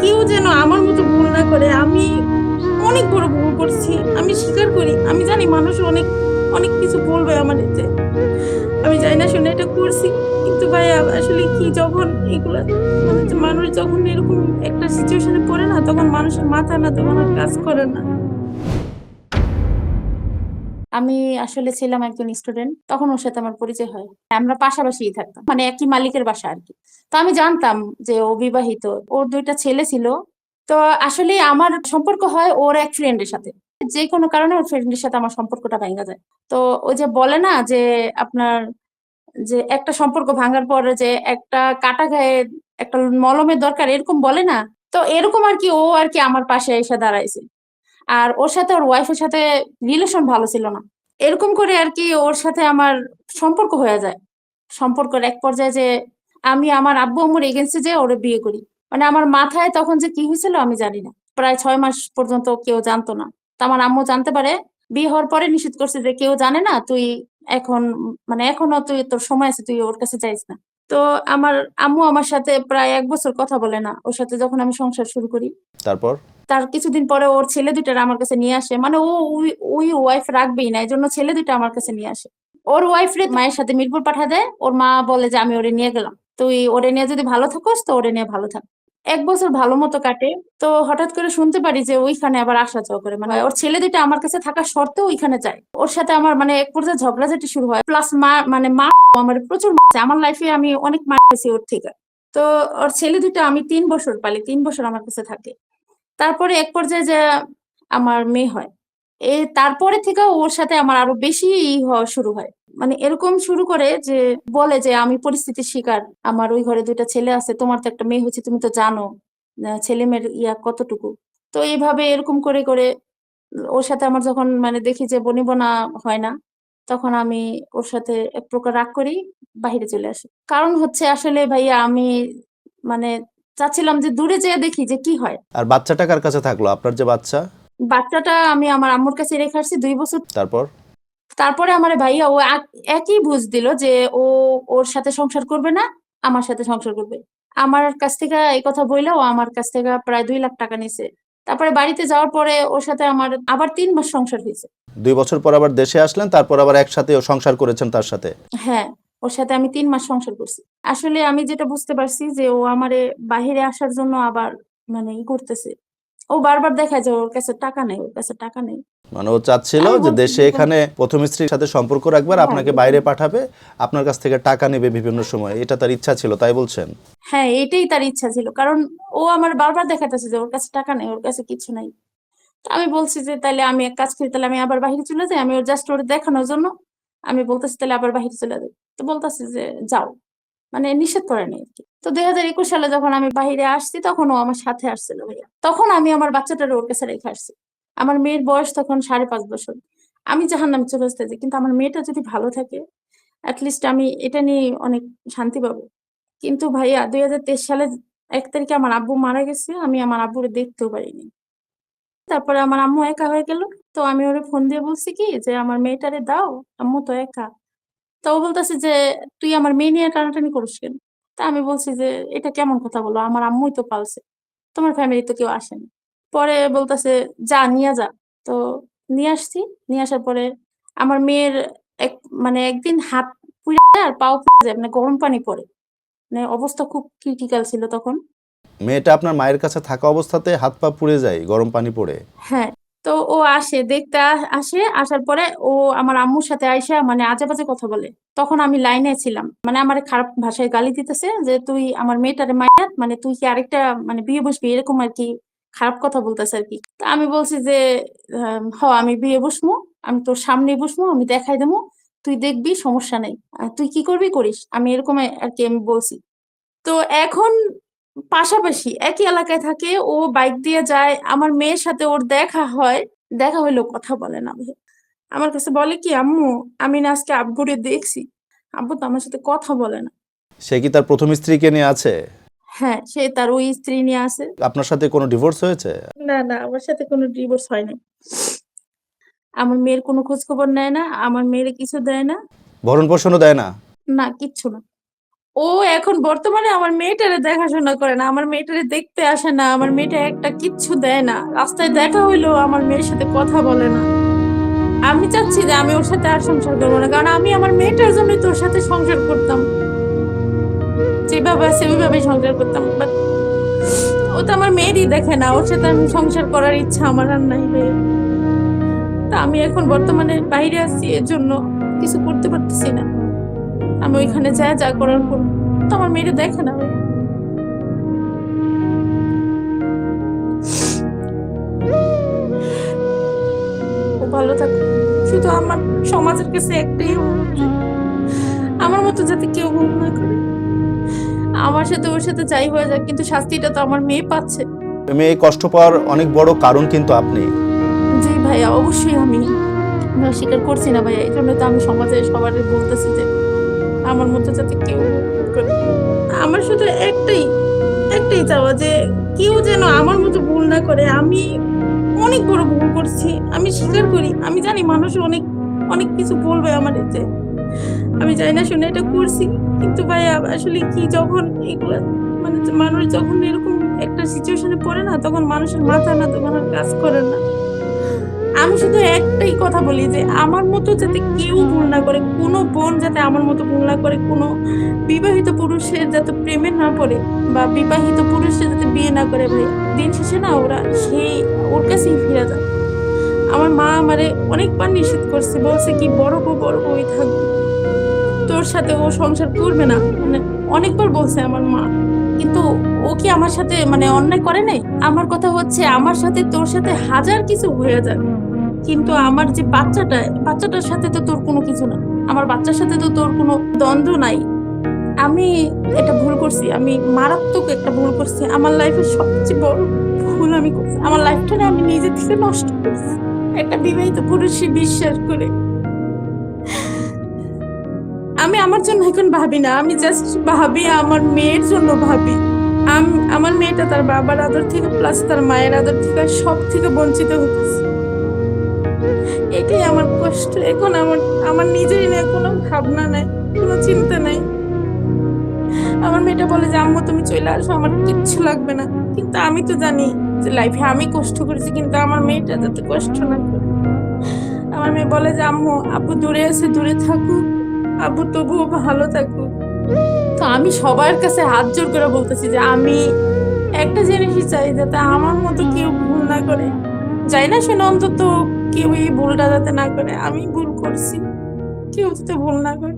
কেউ যেন আমার মতো ভুল না করে, আমি অনেক বড় ভুল করছি, আমি স্বীকার করি। আমি জানি মানুষ অনেক অনেক কিছু বলবে আমার এতে। আমি জানি না শুনে এটা করছি, কিন্তু ভাই আসলে কি যখন এগুলো মানে মানুষ যখন এরকম একটা সিচুয়েশনে পড়ে না, তখন মানুষের মাথা না তখন আর কাজ করে না। আমি আসলে ছিলাম একজন স্টুডেন্ট তখন ওর সাথে আমার পরিচয় হয়। আমরা পাশাপাশিই থাকতাম মানে একই মালিকের বাসা আর কি। তো আমি জানতাম যে ও বিবাহিত, ওর দুইটা ছেলে ছিল। তো আসলে আমার সম্পর্ক হয় ওর এক ফ্রেন্ডের সাথে। যে কোনো কারণে ওর ফ্রেন্ডের সাথে আমার সম্পর্কটা ভেঙে যায়। তো ওই যে বলে না যে আপনার, যে একটা সম্পর্ক ভাঙার পরে যে একটা কাটা গায়ে একটা মলমের দরকার, এরকম বলে না। তো এরকম আর কি ও আর কি আমার পাশে এসে দাঁড়াইছে। আর ওর সাথে, ওর ওয়াইফের সাথে রিলেশন ভালো ছিল না। এরকম করে আর কি ওর সাথে আমার সম্পর্ক হয়ে যায়। সম্পর্কের এক পর্যায়ে যে আমি আমার আব্বু আম্মুর এগেন্সে যে ওরে বিয়ে করি। মানে আমার মাথায় তখন যে কি হয়েছিল আমি জানি না। প্রায় ছয় মাস পর্যন্ত কেউ জানতো না। তা আমার আম্মু জানতে পারে, বিয়ে হওয়ার পরে নিষেধ করছে যে কেউ জানে না, তুই এখন মানে এখনও তুই, তোর সময় আছে, তুই ওর কাছে যাইস না। তো আমার আম্মু আমার সাথে প্রায় এক বছর কথা বলে না। ওর সাথে যখন আমি সংসার শুরু করি। তারপর? তার কিছুদিন পরে ওর ছেলে দুইটার আমার কাছে নিয়ে আসে। মানে ও ওই- ওয়াইফ রাখবেই না এই জন্য ছেলে দুইটা আমার কাছে নিয়ে আসে। ওর ওয়াইফ রে মায়ের সাথে মিরপুর পাঠা দেয়, ওর মা বলে যে, আমি ওরে নিয়ে গেলাম। তুই ওরে নিয়ে যদি ভালো থাকোস, তো ওরে নিয়ে ভালো থাক। এক বছর ভালো মতো কাটে, তো হঠাৎ করে শুনতে পারি যে, ওইখানে আবার আসা যাওয়া করে। মানে ওর ছেলে দুইটা আমার কাছে থাকা সত্ত্বেও ওইখানে যায়। ওর সাথে আমার মানে এক পর্যায়ে ঝগড়াঝাটি শুরু হয়। প্লাস মা মানে মা আমার প্রচুর। আমার লাইফে আমি অনেক মারছি ওর থেকে। তো ওর ছেলে দুইটা আমি তিন বছর পালি, তিন বছর আমার কাছে থাকে। তারপরে এক পর্যায়ে যে আমার মেয়ে হয়, এ তারপরে থেকে ওর সাথে আমার আরও বেশি ই হওয়া শুরু হয়। মানে এরকম শুরু করে যে বলে যে আমি পরিস্থিতির শিকার, আমার ওই ঘরে দুইটা ছেলে আছে, তোমার তো একটা মেয়ে হচ্ছে তুমি তো জানো ছেলে মেয়ের ইয়া কতটুকু? তো এইভাবে এরকম করে করে ওর সাথে আমার যখন মানে দেখি যে বনিবনা হয় না, তখন আমি ওর সাথে এক প্রকার রাগ করি বাইরে চলে আসি। কারণ হচ্ছে আসলে ভাইয়া আমি মানে চাচ্ছিলাম যে দূরে যেয়ে দেখি যে কি হয়। আর বাচ্চাটা কার কাছে থাকল? আপনার যে বাচ্চা? বাচ্চাটা আমি আমার আম্মুর কাছে রেখে আসছি দুই বছর। তারপর? তারপরে আমার ভাইয়া ও একই বুঝ দিল যে ও ওর সাথে সংসার করবে না আমার সাথে সংসার করবে। আমার কাছ থেকে এই কথা ও আমার কাছ থেকে প্রায় দুই লাখ টাকা নিছে। তারপরে বাড়িতে যাওয়ার পরে ওর সাথে আমার আবার তিন মাস সংসার হয়েছে। দুই বছর পর আবার দেশে আসলেন তারপর আবার একসাথে সংসার করেছেন তার সাথে? হ্যাঁ। ওর সাথে আমি তিন মাস সংসার করছি। আসলে আমি যেটা বুঝতে পারছি যে ও আমারে বাহিরে আসার জন্য আবার মানে ই করতেছে। ও বারবার দেখায় যে ওর কাছে টাকা নেই ওর কাছে টাকা নেই। মানে ও চাচ্ছিল যে দেশে এখানে প্রথম স্ত্রীর সাথে সম্পর্ক রাখবে আর হ্যাঁ, আপনাকে বাইরে পাঠাবে আপনার কাছ থেকে টাকা নেবে বিভিন্ন সময়। এটা তার ইচ্ছা ছিল তাই বলছেন? হ্যাঁ এটাই তার ইচ্ছা ছিল। কারণ ও আমার বারবার দেখাতেছে যে ওর কাছে টাকা নেই ওর কাছে কিছু নাই। তো আমি বলছি যে তাহলে আমি এক কাজ করি তাহলে আমি আবার বাহিরে চলে যাই। আমি ওর জাস্ট ওর দেখানোর জন্য আমি বলতেছি তাহলে আবার বাইরে চলে যাই। তো বলতেছি যে, যাও। মানে নিষেধ করে নাই আর কি তো দুই হাজার একুশ সালে যখন আমি বাইরে আসছি, তখন ও আমার সাথে আসছিল ভাইয়া। তখন আমি আমার বাচ্চাটার ওর কাছে রেখে আসছি। আমার মেয়ের বয়স তখন সাড়ে পাঁচ বছর। আমি জাহান নামে চলে আসতেছি কিন্তু আমার মেয়েটা যদি ভালো থাকে অ্যাটলিস্ট আমি এটা নিয়ে অনেক শান্তি পাবো। কিন্তু ভাইয়া, দুই হাজার তেইশ সালে এক তারিখে আমার আব্বু মারা গেছে, আমি আমার আব্বুরে দেখতেও পারিনি। তারপরে আমার আম্মু একা হয়ে গেল। তো আমি ওরে ফোন দিয়ে বলছি কি, যে, আমার মেয়েটারে দাও, আম্মু তো একা। তো ও বলতেছে যে তুই আমার মেয়ে নিয়ে টানাটানি করিস কেন? তা আমি বলছি যে এটা কেমন কথা বলো? আমার আম্মুই তো পালছে। তোমার ফ্যামিলি তো কেউ আসেনি। পরে বলতেছে যা নিয়ে যা। তো নিয়ে আসছি। নিয়ে আসার পরে আমার মেয়ের এক মানে একদিন হাত পুড়ে যায় আর পাও পুড়ে যায় মানে গরম পানি পড়ে। মানে অবস্থা খুব ক্রিটিক্যাল ছিল তখন। মেয়েটা আপনার মায়ের কাছে থাকা অবস্থাতে হাত পা পুড়ে যায় গরম পানি পড়ে। হ্যাঁ। তো ও আসে, দেখতে আসে, আসার পরে ও আমার আম্মুর সাথে আইসা মানে আজে বাজে কথা বলে। তখন আমি লাইনে ছিলাম। মানে আমার খারাপ ভাষায় গালি দিতেছে যে, তুই আমার মেয়েটারে মাইয়াত মানে তুই কি আরেকটা মানে বিয়ে বসবি? এরকম আর কি খারাপ কথা বলতেছে আর কি। তা আমি বলছি যে হ, আমি বিয়ে বসবো, আমি তোর সামনে বসবো, আমি দেখাই দেবো। তুই দেখবি, সমস্যা নেই। তুই কি করবি করিস? আমি এরকম আর কি আমি বলছি। তো এখন পাশাপাশি একই এলাকায় থাকে ও বাইক দিয়ে যায়। আমার মেয়ের সাথে ওর দেখা হয় দেখা হইলেও কথা বলে না ভাই আমার কাছে বলে কি আম্মু আমি না আজকে আব্বুরে দেখছি। আব্বু তো আমার সাথে কথা বলে না। সে কি তার প্রথম স্ত্রীকে নিয়ে আছে? হ্যাঁ সে তার ওই স্ত্রী নিয়ে আছে। আপনার সাথে কোনো ডিভোর্স হয়েছে? না না আমার সাথে কোনো ডিভোর্স হয় নাই আমার মেয়ের কোনো খোঁজ খবর নেয় না আমার মেয়ের কিছু দেয় না। ভরণ পোষণও দেয় না? না কিচ্ছু না। ও এখন বর্তমানে আমার মেয়েটারে দেখাশোনা করে না, আমার মেয়েটারে দেখতে আসে না, আমার মেয়েটা একটা কিচ্ছু দেয় না। রাস্তায় দেখা হইল আমার মেয়ের সাথে কথা বলে না। আমি চাচ্ছি যে আমি ওর সাথে আর সংসার করব না, কারণ আমি আমার মেয়েটার জন্যই তোর সাথে সংসার করতাম। যেভাবে আছে ওইভাবেই সংসার করতাম বাট ও তো আমার মেয়েরই দেখে না, ওর সাথে আমি সংসার করার ইচ্ছা আমার আর নাই তা আমি এখন বর্তমানে বাইরে আছি, এর জন্য কিছু করতে পারতেছি না। আমি ওইখানে যা যা করার করব তো আমার মেয়েটা দেখে না ও ভালো থাকুক শুধু আমার সমাজের কাছে একটাই আমার মতো যাতে কেউ ভুল না করে। আমার সাথে ওর সাথে যাই হয়ে যাক কিন্তু শাস্তিটা তো আমার মেয়ে পাচ্ছে। মেয়ে কষ্ট পাওয়ার অনেক বড় কারণ কিন্তু আপনি। জি ভাইয়া অবশ্যই আমি। অস্বীকার করছি না ভাইয়া এই জন্য তো আমি সমাজে সবার বলতেছি যে আমার মতো যাতে কেউ। আমার শুধু একটাই একটাই চাওয়া যে কেউ যেন আমার মতো ভুল না করে। আমি অনেক বড় ভুল করছি, আমি স্বীকার করি। আমি জানি মানুষ অনেক অনেক কিছু বলবে আমার যে আমি জানি না শুনে এটা করছি, কিন্তু ভাইয়া আসলে কি যখন এগুলো মানে মানুষ যখন এরকম একটা সিচুয়েশনে পড়ে না, তখন মানুষের মাথা না তখন আর কাজ করে না। আমি শুধু একটাই কথা বলি যে আমার মতো যাতে কেউ ভুল না করে, কোনো বোন যাতে আমার মতো ভুল না করে, কোনো বিবাহিত পুরুষের যাতে প্রেমে না পড়ে বা বিবাহিত পুরুষের যাতে বিয়ে না করে ভাই, দিন শেষে না ওরা সেই, ওর কাছেই ফিরে যায়। আমার মা আমারে অনেকবার নিষেধ করছে, বলছে কি বড় বউ, বড় বউই থাকবে। তোর সাথে ও সংসার করবে না মানে অনেকবার বলছে আমার মা। কিন্তু ও কি আমার সাথে মানে অন্যায় করে নাই? আমার কথা হচ্ছে, আমার সাথে, তোর সাথে হাজার কিছু হয়ে যাক কিন্তু আমার যে বাচ্চাটা, বাচ্চাটার সাথে তো তোর কোনো কিছু না। আমার বাচ্চার সাথে তো তোর কোনো দ্বন্দ্ব নাই। আমি এটা ভুল করছি, আমি মারাত্মক একটা ভুল করছি। আমার লাইফের সবচেয়ে বড় ভুল আমি করছি। আমার লাইফটা না আমি নিজে থেকে নষ্ট করছি। একটা বিবাহিত পুরুষে বিশ্বাস করে। আমি আমার জন্য এখন ভাবি না, আমি জাস্ট ভাবি আমার মেয়ের জন্য ভাবি। আম- আমার মেয়েটা তার বাবার আদর থেকে প্লাস তার মায়ের আদর থেকে সব থেকে বঞ্চিত হতেছে। এটাই আমার কষ্ট। এখন আমার আমার নিজেরই না কোনো ভাবনা নাই, কোনো চিন্তা নাই। আমার মেয়েটা বলে যে, আম্মু, তুমি চলে আসো, আমার কিচ্ছু লাগবে না। কিন্তু আমি তো জানি যে লাইফে আমি কষ্ট করেছি, কিন্তু আমার মেয়েটা যাতে কষ্ট না করে। আমার মেয়ে বলে যে, আম্মু আব্বু দূরে আছে, দূরে থাকুক। আব্বু তবুও ভালো থাকুক। তো আমি সবার কাছে হাত জোর করে বলতেছি যে আমি একটা জিনিসই চাই যাতে আমার মতো কেউ ভুল না করে। যাই না শুনে অন্তত কেউ এই ভুলটা যাতে না করে। আমি ভুল করছি, কেউ যাতে ভুল না করে।